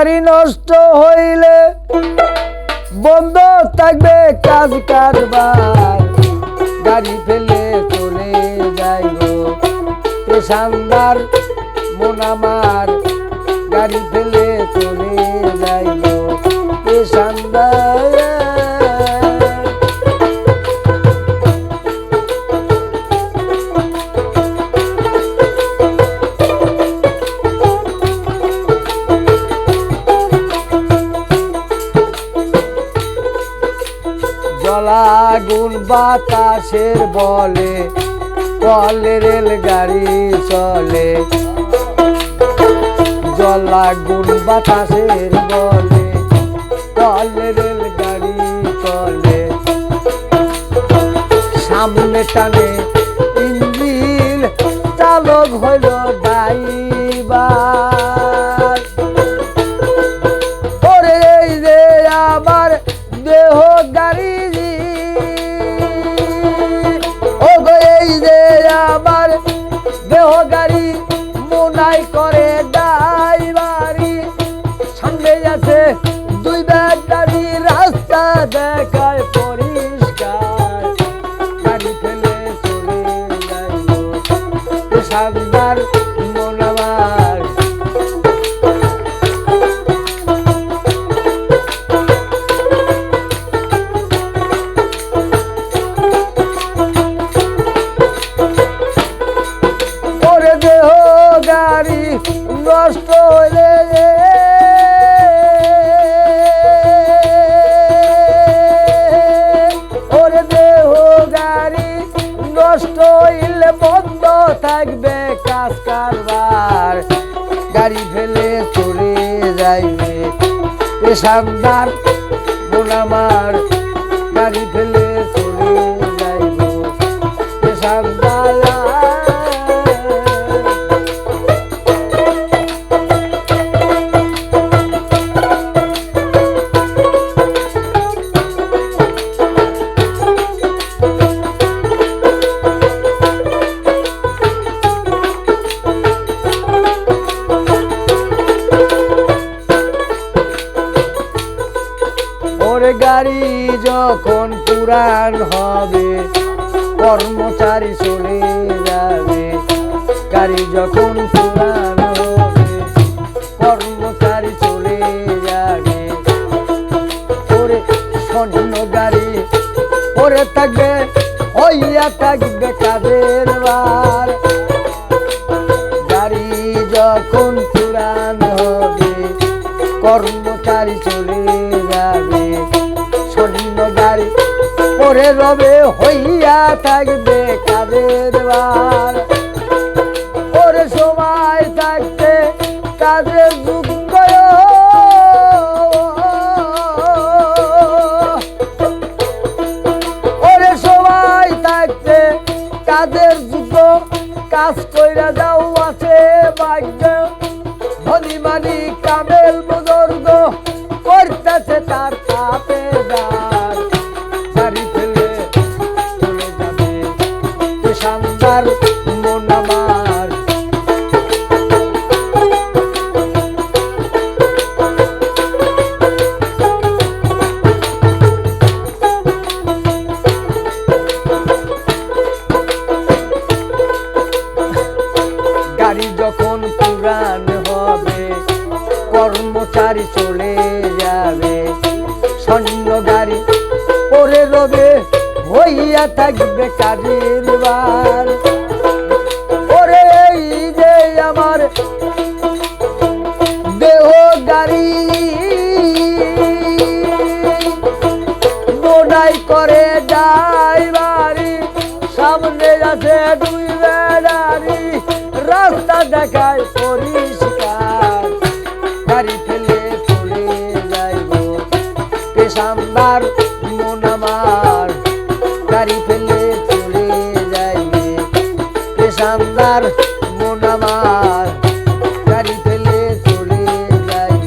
গাড়ি নষ্ট হইলে বন্ধ থাকবে কাজ কারবার। গাড়ি ফেলে চলে যাইব পেশানদার মন আমার। গাড়ি ফেলে চলে জলাগুন বাতাসের বলে কলে রেল গাড়ি চলে জলাগুন বাতাসের বলে কলে রেল গাড়ি চলে। সামনে টানে ইঞ্জিন, চালক হইল দেখায় পরিষ্কার। গাড়ি ফেলে চলে যাইব সাবধান মন আমার। ওরে দেহ গাড়ি নষ্ট হইলে বন্ধ থাকবে কাজ কারবার। গাড়ি ফেলে চলে যাইবে। পেশাবদার বোনামার আমার। গাড়ি যখন পুরান হবে, কর্মচারী চলে যাবে। গাড়ি যখন পুরান হবে, কর্মচারী চলে যাবে। ওরে স্বর্ণ গাড়ি ওরে থাকবে, হইয়া থাকবে কাদের বার। গাড়ি যখন পুরান হবে, কর্মচারী চলে পরে রবে হইয়া থাকবে কাদের বার। ওরে সময় থাকতে কাজের যোগ্য ওরে সময় থাকতে কাজের যুদ্ধ কাজ কইরা যাও আছে ভাগ্য। ধনী মানি যখন হবে, কর্মচারী চলে যাবে। স্বর্ণ গাড়ি পরে রবে, হইয়া থাকবে কাজের বার। পরে এই যে আমার রাস্তা দেখায় পরিষ্কার। গাড়ি ফেলে চলে যাইব। পেশানদার মন আমার। গাড়ি ফেলে চলে যাইবে। পেশানদার মন আমার। গাড়ি ফেলে চলে যাইব।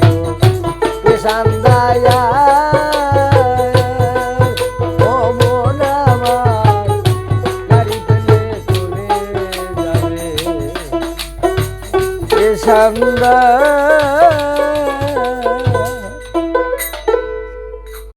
পেশানদার পেশানদার